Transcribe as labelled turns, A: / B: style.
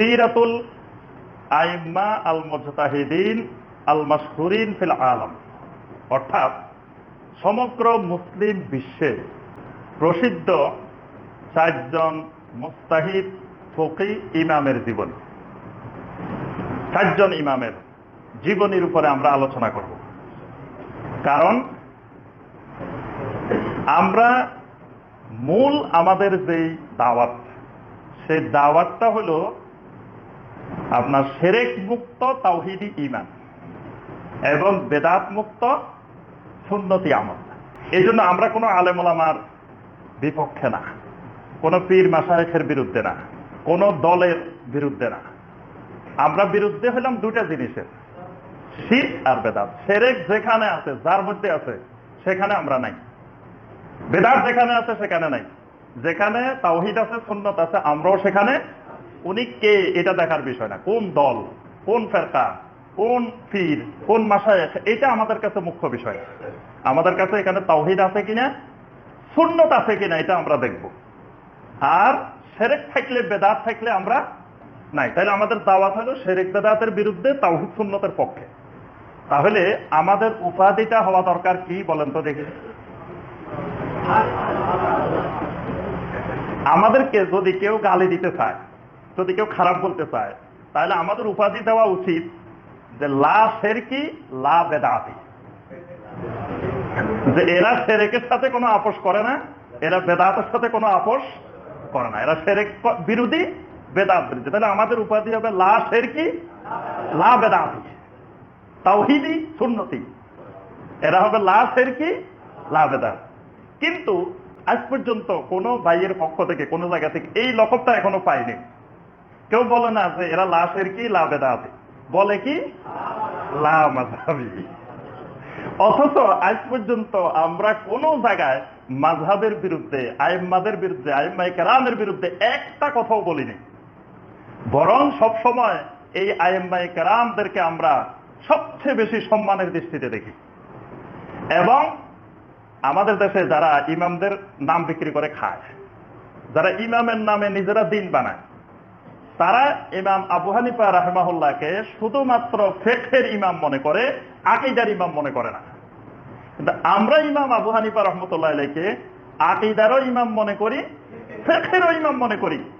A: সিরাতুল আইম্মা আল মুজতাহিদিন আল ফিল আলম। অর্থাৎ সমগ্র মুসলিম বিশ্বে প্রসিদ্ধ চারজন মুস্তাহিদ ফকি ইমামের জীবনী। চারজন ইমামের জীবনীর উপরে আমরা আলোচনা করব। কারণ আমরা মূল আমাদের যেই দাওয়াত, সেই দাওয়াতটা হলো আপনার সেরেক মুক্ত তাওহিদি ইমান এবং বেদাত মুক্ত সুন্নতি আমল। এই জন্য আমরা কোনো আলেমুলামার বিপক্ষে না, কোনো পীর মাসায়েখের বিরুদ্ধে না, কোনো দলের বিরুদ্ধে না। আমরা বিরুদ্ধে হলাম দুটা জিনিসের শীত আর বেদাত। সেরেক যেখানে আছে, যার মধ্যে আছে, সেখানে আমরা নাই। বেদাত যেখানে আছে, সেখানে নাই। যেখানে তাওহিদ আছে, সুন্নত আছে, আমরাও সেখানে উনি কে এটা দেখার বিষয় না। কোন দল, কোন ফেরকা, কোন ফির কোন মাসায় এটা আমাদের কাছে মুখ্য বিষয়। আমাদের কাছে এখানে তাওহিদ আছে কিনা, সুন্নত আছে কিনা, এটা আমরা দেখব। আর সেরেক থাকলে বেদাত থাকলে আমরা নাই। তাহলে আমাদের দাওয়াত হলো সেরেক বেদাতের বিরুদ্ধে তাওহিদ সুন্নতের পক্ষে। তাহলে আমাদের উপাধিটা হওয়া দরকার কি বলেন তো দেখি। আমাদেরকে যদি কেউ গালি দিতে চায় যদি কেউ খারাপ বলতে চায়, তাহলে আমাদের উপাধি দেওয়া উচিত যে লা সেরকি, লা বেদাতি। যে এরা সেরেকের সাথে কোনো আপোষ করে না, এরা বেদাতের সাথে কোনো আপোষ করে না। এরা সেরেক বিরোধী, বেদাত বিরোধী। তাহলে আমাদের উপাধি হবে লা সেরকি, লা বেদাতি। তাওহিদি, সুন্নতি। এরা হবে লা সেরকি, লা বেদাত। কিন্তু আজ পর্যন্ত কোনো ভাইয়ের পক্ষ থেকে, কোনো জায়গা থেকে এই লকবটা এখনও পাইনি। কেউ বলে না যে এরা লাশের কি লা বেদাতে বলে কি? লা মাঝাবি অথচ আজ পর্যন্ত আমরা কোন জায়গায় মাঝহাবের বিরুদ্ধে, আইম্মাদের বিরুদ্ধে আইম্মাই কেরামের বিরুদ্ধে একটা কথাও বলিনি। বরং সব সময় এই আইম্মাই কেরামদেরকে আমরা সবচেয়ে বেশি সম্মানের দৃষ্টিতে দেখি। এবং আমাদের দেশে যারা ইমামদের নাম বিক্রি করে খায়, যারা ইমামের নামে নিজেরা দিন বানায় তারা ইমাম আবু হানিফা রাহমাহুল্লাহকে শুধুমাত্র ফেকের ইমাম মনে করে, আকিদার ইমাম মনে করে না। কিন্তু আমরা ইমাম আবু হানিফা রহমতুল্লাহ আলাইকে আকিদারও ইমাম মনে করি ফেকেরও ইমাম মনে করি।